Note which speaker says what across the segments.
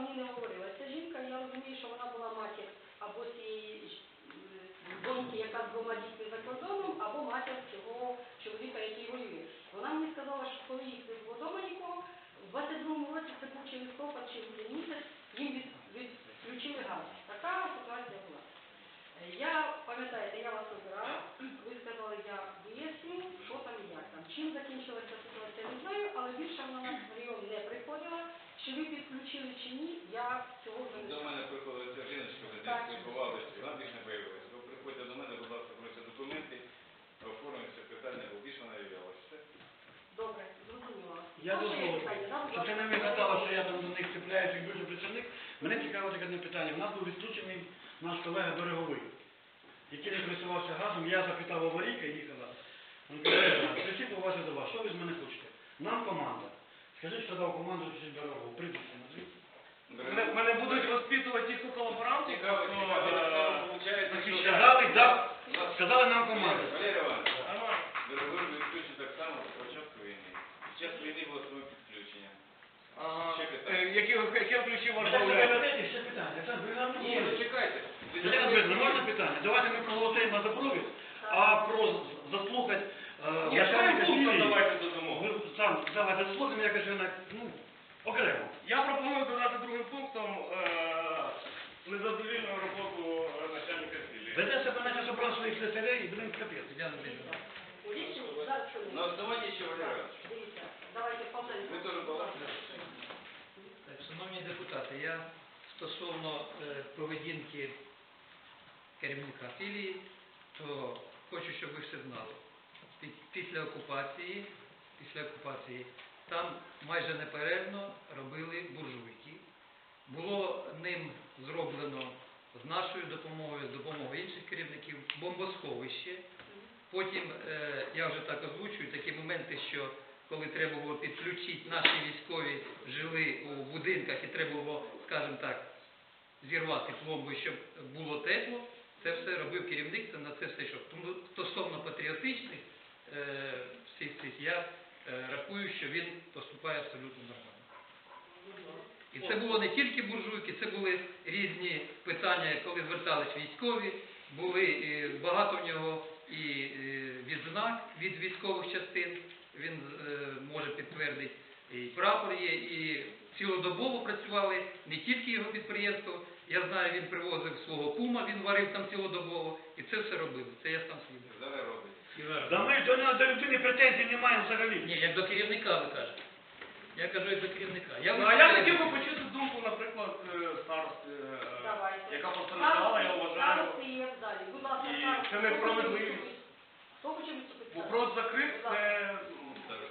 Speaker 1: мені не говорила. Ця жінка, я розумію, що вона була матір або цієї е, доньки, яка з двома дітьми за кордоном, або матір цього чоловіка, який воює. Вона мені сказала, що коли їх не було вдома нікого, в 22-му році, це був чи листопад, чи місяць, їм від, відключили газ. Така ситуація була. Е, Я, пам'ятаєте, я вас обирала, ви сказали, я виясню, що там і як там. Чим закінчилася ситуація, не знаю, але більше вона на прийом не приходила. Чи ви підключили чи ні, я цього не
Speaker 2: До мене приходила ця жіночка,
Speaker 1: Так.
Speaker 2: десь спілкувалися, вона більш не появилася. Ви приходьте до мене, будь ласка, просите документи, оформимося питання, бо більше вона являлася.
Speaker 1: Добре, зрозуміла.
Speaker 3: Я дозволю. Щоб ти не
Speaker 1: ласка.
Speaker 3: виглядала, що я там до них цепляюся як дуже працівник. Мене цікавить таке одне питання. У нас був відключений наш колега Береговий, який не користувався газом. Я запитав аварійка і їхала. Він каже, прийшли поважати до вас, що ви з мене хочете? Нам команда. Скажіть, хто дав команду чи Берегову? Прізвище назвіть.
Speaker 4: Мене, мене будуть розпитувати ті, хто колаборанти, хто, е.
Speaker 3: Сказали, да, сказали нам команду.
Speaker 2: Валерій Іванович,
Speaker 4: Нормально.
Speaker 2: дорогой, ви відключені так само початку війни. Під час війни було своє підключення.
Speaker 4: А,
Speaker 2: Ще питання.
Speaker 4: е, яке включив ваш
Speaker 3: Ви ви не
Speaker 2: Ні, ну чекайте.
Speaker 3: Тетяна Дмитрівна, можна питання? Давайте ми проголосуємо за провід, а про заслухати е,
Speaker 4: Ні,
Speaker 3: начальника
Speaker 4: що
Speaker 3: філії.
Speaker 4: давайте додамо.
Speaker 3: Ви сам давайте заслухаємо, я кажу, на- ну, окремо.
Speaker 4: Я пропоную додати другим пунктом е, незадовільну роботу е, начальника філії.
Speaker 3: Веде себе наче собрав своїх слесарей і, блин, капець.
Speaker 1: Зараз.
Speaker 2: На ще Валерій Іванович.
Speaker 1: Дивіться, давайте повторимо.
Speaker 2: Ви теж балакали?
Speaker 5: Так, Шановні депутати, я стосовно е, поведінки керівника філії, то хочу, щоб ви все знали. Пі- Після окупації, після окупації там майже неперервно робили буржуйки. Було ним зроблено з нашою допомогою, з допомогою інших керівників, бомбосховище. Потім е, я вже так озвучую такі моменти, що коли треба було підключити, наші військові жили у будинках і треба було, скажімо так, зірвати пломбу, щоб було тепло. Це все робив керівник, це на це все. Тому стосовно патріотичних е, всіх цих я рахую, що він поступає абсолютно нормально. І це було не тільки буржуйки, це були різні питання, коли звертались військові, були е, багато в нього і е, відзнак від військових частин. Він е, може підтвердити, і прапор є, і цілодобово працювали не тільки його підприємство. Я знаю, він привозив свого кума, він варив там цілодобово, і це все робили. Це я сам свідок.
Speaker 2: Зараз робить.
Speaker 3: Да ми до, нього- до людини претензій не маємо взагалі.
Speaker 5: Ні, як до керівника ви кажете. Я кажу як до керівника. Я
Speaker 4: Ну, а я хотів би почути думку, наприклад, е, старости, е,
Speaker 1: Давайте.
Speaker 4: яка постраждала, я вважаю.
Speaker 1: Старости є далі. Будь ласка,
Speaker 4: І
Speaker 1: старости.
Speaker 4: це несправедливість.
Speaker 1: Хто хоче виступити?
Speaker 4: Вопрос закрит, це
Speaker 2: Зараз.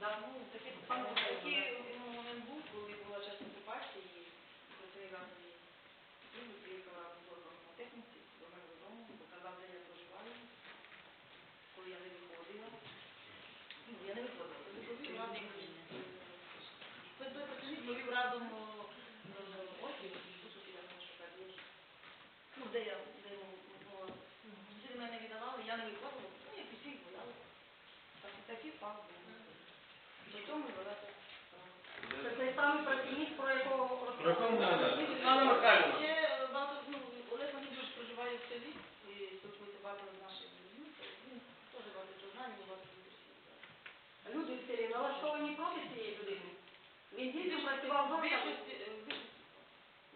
Speaker 1: Да.
Speaker 6: Такий пан такий момент був, коли була час окупації, і цей разний він приїхала в на техніці до мене додому, показав, де я проживаю, коли я не виходила. Ну, я не виходила, я виходила разом. Той той працівник провів разом офіс. Ну, де я, де ну, всі мене віддавали, я не виходила, ну, як усі бояли. Так, такий факт був. До цього велася.
Speaker 1: Це той самий працівник, про якого
Speaker 3: мова?
Speaker 4: Анна Михайлівна.
Speaker 6: Ще багато, ну, Олег Васильович проживає в селі і спілкується багато з нашими людьми, він теж багато чого знає, він багато інтересується.
Speaker 1: люди в селі налаштовані проти цієї людини. Він дійсно працював
Speaker 6: В
Speaker 1: більшості,
Speaker 6: в більшості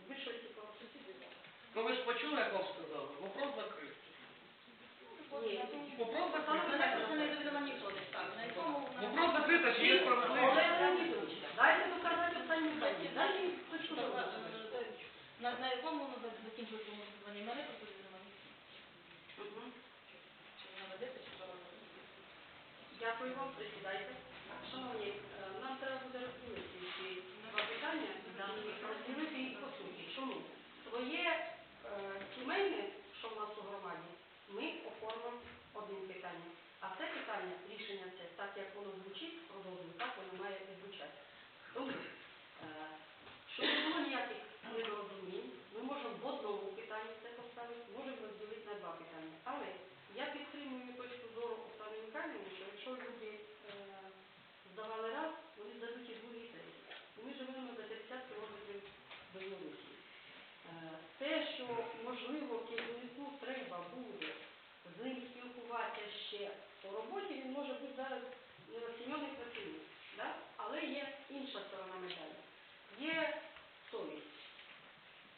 Speaker 1: в більшості проти.
Speaker 6: сусідів, так.
Speaker 4: Ну ви ж почули, як вам сказали? Вопрос закрит.
Speaker 1: Ні.
Speaker 4: Вопрос
Speaker 6: Саме
Speaker 4: закрит.
Speaker 6: мене просто не довідомо ніхто не став. На якому...
Speaker 4: Вопрос закрит, а чи є справедливість?
Speaker 1: Олег Леонідович, дайте доказати останню питання. Дайте їм
Speaker 6: На, на якому воно закінчилося голосування? Мене просто довідомо.
Speaker 1: Мгм.
Speaker 6: Чи вона ведеться, чи вона не ведеться.
Speaker 1: Дякую вам, присідайте. Шановні, е, нам треба буде розділити ці два питання і розділити їх по суті. Чому? Своє е, сімейне, що в нас у громаді, ми оформимо одним питанням. А це питання, рішення це, так як воно звучить, продовжує, так воно має і звучати. Тому, е, щоб не було ніяких недорозумінь, ми можемо в одному питанні це поставити, можемо розділити на два питання. Але я підтримую Михайлівни, що якщо люди е, з ним спілкуватися ще по роботі, він може бути зараз неоцінений працівник. Да? Але є інша сторона медалі. Є совість.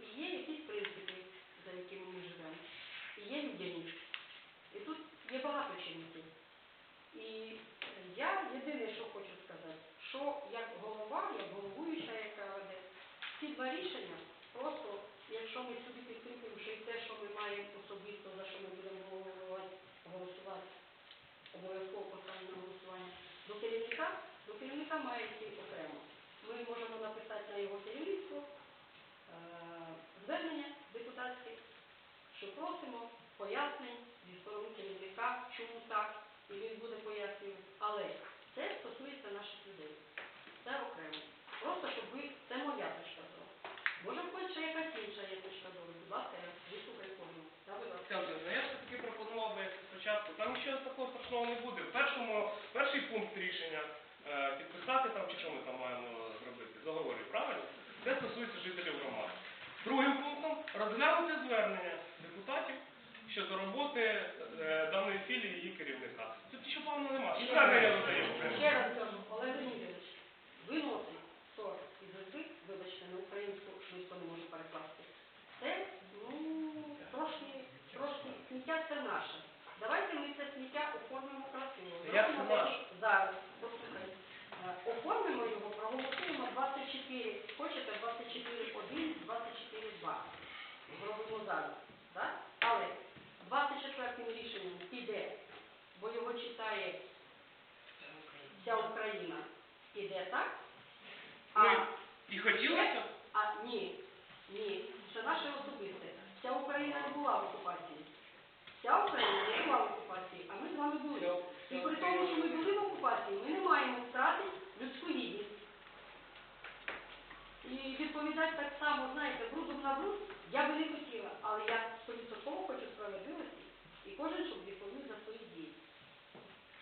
Speaker 1: І є якісь принципи, за якими ми живемо. І є людяність. І тут є багато чинників. І я єдине, що хочу сказати, що як голова, як головуюча, яка веде, ці два рішення просто, якщо ми сюди підкріпимо, що і те, що ми маємо особисто, за що ми будемо голосувати, обов'язково поставити на голосування, до керівника, до керівника має йти окремо. Ми можемо написати на його керівництво е, звернення депутатське, що просимо пояснень зі сторони керівника, чому так, і він буде пояснювати. Але це стосується наших людей. Це окремо. Просто щоб ви, це моя точка зору. Може, в когось ще якась інша є точка зору. Будь ласка, я вислухаю кожного. Да, будь ласка.
Speaker 4: Скажу, ну я все-таки пропонував би спочатку, там нічого такого страшного не буде. В першому, перший пункт рішення е, підписати там, чи що ми там маємо зробити, договори, правильно? Це стосується жителів громади. Другим пунктом розглянути звернення депутатів щодо роботи е, даної філії і її керівника. Тут нічого певно немає. І.
Speaker 1: Ще раз кажу, Олег Леонідович, виносить сорок із язик, вибачте, на українську швидко не можу перекласти. Це, ну, трошки, трошки, сміття це наше. Давайте ми це сміття оформимо красиво.
Speaker 4: Як це наше?
Speaker 1: Зараз, послухайте. Е, Оформимо його, проголосуємо 24, хочете 24.1, 24.2. Зробимо зараз. Так? Але 24 рішенням піде, бо його читає вся Україна. Піде так? А,
Speaker 4: Ну, і хотілося,
Speaker 1: а ні, ні, це наше особисте. Вся Україна не була в окупації. Вся Україна не була в окупації, а ми з вами були. І при тому, що ми були в окупації, ми не маємо втратити людську гідність. І відповідати так само, знаєте, брудом на бруд, я би не хотіла, але я стовідсотково хочу справедливості, і кожен, щоб відповів за свої дії.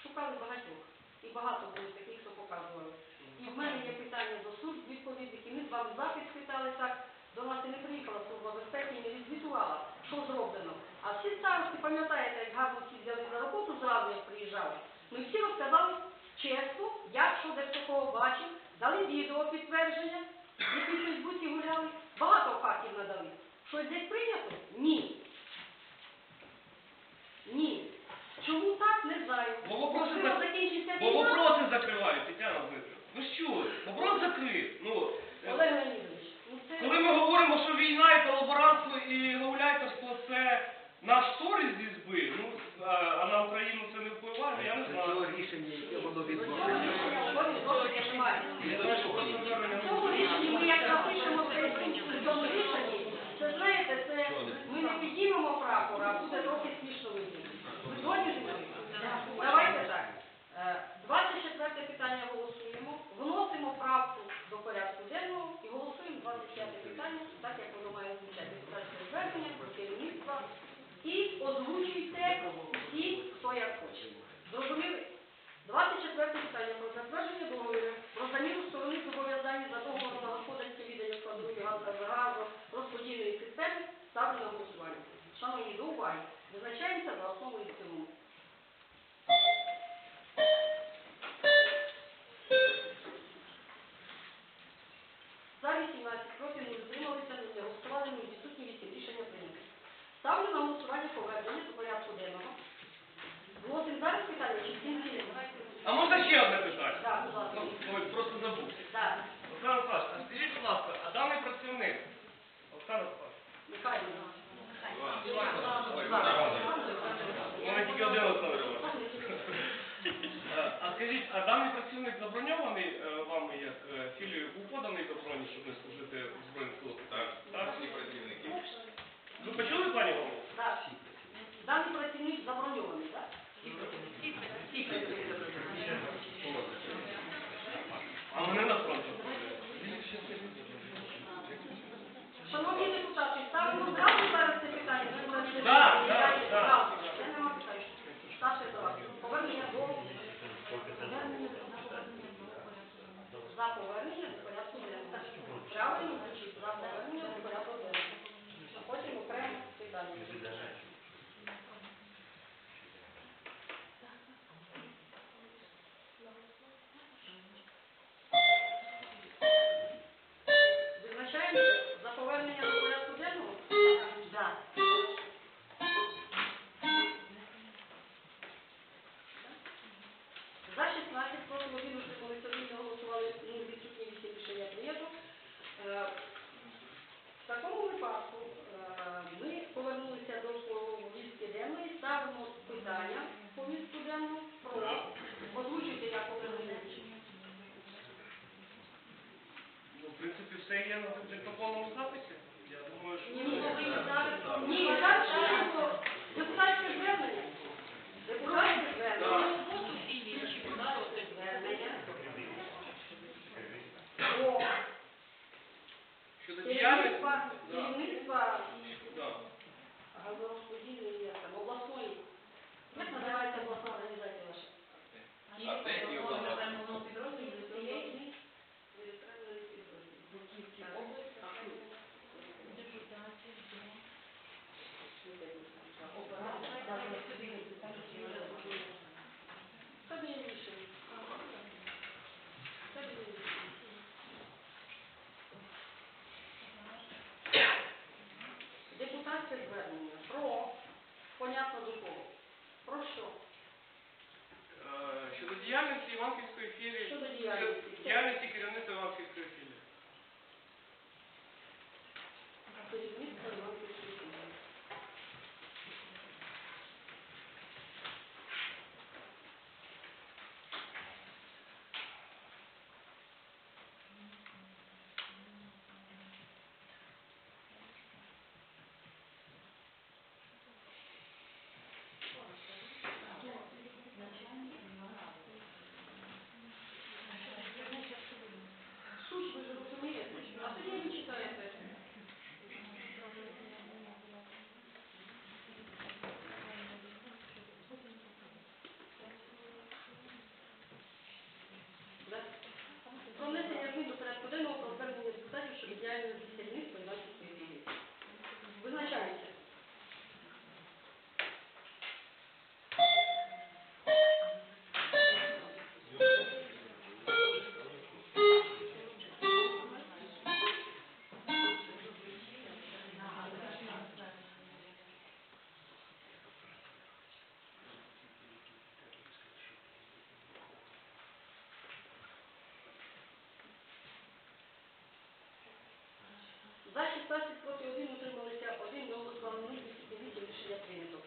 Speaker 1: Шукали багатьох, і багато було таких, хто показували. І в мене є питання до служб відповідних, і ми з вами запит спитали так, до нас і не приїхала служба безпеки і не відзвітувала, що зроблено. А всі старості, пам'ятаєте, як гарно всі взяли за роботу зразу, як приїжджали, ми всі розказали чесно, як що де хто кого бачив, дали відео підтвердження, які в Фейсбуці гуляли, багато фактів надали. Щось десь прийнято? Ні. Ні. Чому так, не знаю. Можливо,
Speaker 4: зак-
Speaker 1: закінчиться
Speaker 4: бо
Speaker 1: війна.
Speaker 4: вопроси закривають, Тетяна Дмитрівна. Ви ж чули? Вопрос закрив. Ну, е,
Speaker 1: Олег Леонідович, ну це...
Speaker 4: Коли ми говоримо, що війна і колаборантство і гауляйтерство це наш сорі зі зби, ну, а, а на Україну це не впливає, я не знаю.
Speaker 7: рішення, яке було
Speaker 1: Цього
Speaker 7: відбувалося.
Speaker 1: рішення входить досить немає.
Speaker 4: Я знаю, що просто звернення
Speaker 1: В цьому рішенні ми як напишемо в в цьому рішенні, це знаєте, це ми не підіймемо прапора, а буде трохи смішно виглядати. Ви згодні зі мною? Давайте Ставлю на голосування повернення до порядку денного. Вносимо зараз питання чи в кінці?
Speaker 4: А можна ще одне питання?
Speaker 1: Так, будь ласка.
Speaker 4: Ну, ой, просто забув.
Speaker 1: Так,
Speaker 4: Оксана Павловна, а скажіть, будь ласка, а даний працівник, Оксана Павловна,
Speaker 1: Михайло.
Speaker 4: у мене тільки один Олександр А скажіть, а даний працівник заброньований е, вами як е, філією був поданий до броні, щоб не служити в Збройних силах?
Speaker 2: Так,
Speaker 4: Так?
Speaker 2: всі працівники.
Speaker 4: Ви почули, пані голову?
Speaker 1: Так. Даний працівник заброньований, так?
Speaker 4: А мене на фронт відправляють.
Speaker 1: Шановні депутати, ставимо зразу зараз це питання.
Speaker 4: Так,
Speaker 1: питання
Speaker 4: так, так.
Speaker 1: питань. Вас. Повернення до... Повернення до... За повернення відповідно, що коли сьогодні
Speaker 4: голосували, ну, відсутні рішення прийнято. Е, в такому випадку
Speaker 1: е, ми повернулися до
Speaker 4: повістки денної,
Speaker 1: ставимо
Speaker 4: питання
Speaker 1: по
Speaker 4: повістку
Speaker 1: денну про озвучуйте, як
Speaker 2: повернули. Ну, в принципі,
Speaker 1: все є на протокольному записі. Я думаю, що... Ні, ну, ви не зараз... Ні, зараз... 16 проти 1 утрималися 1 голос, 2 минути, 8 рішення прийнято.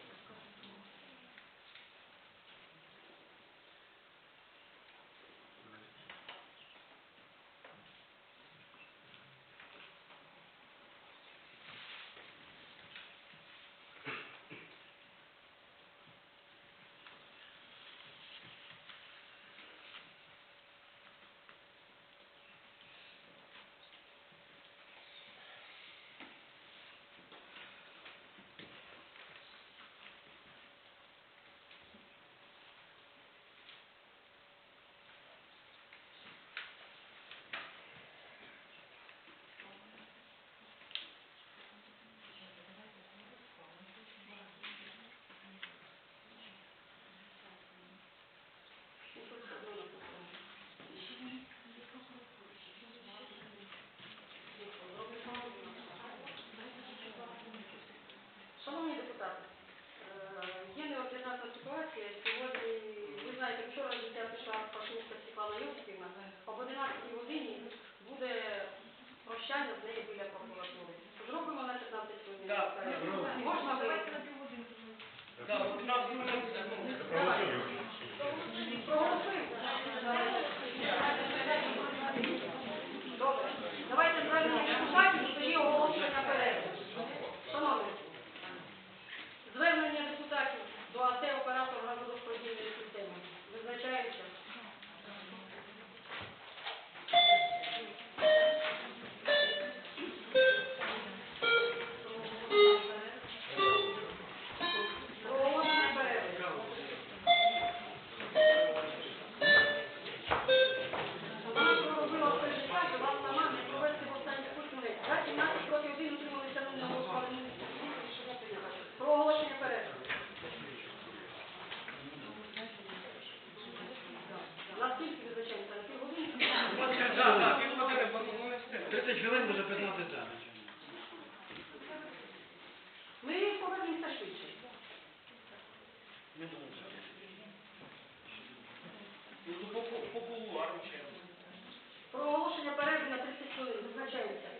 Speaker 4: Білоусі.
Speaker 1: Про оголошення перерви на 30 хвилин визначається.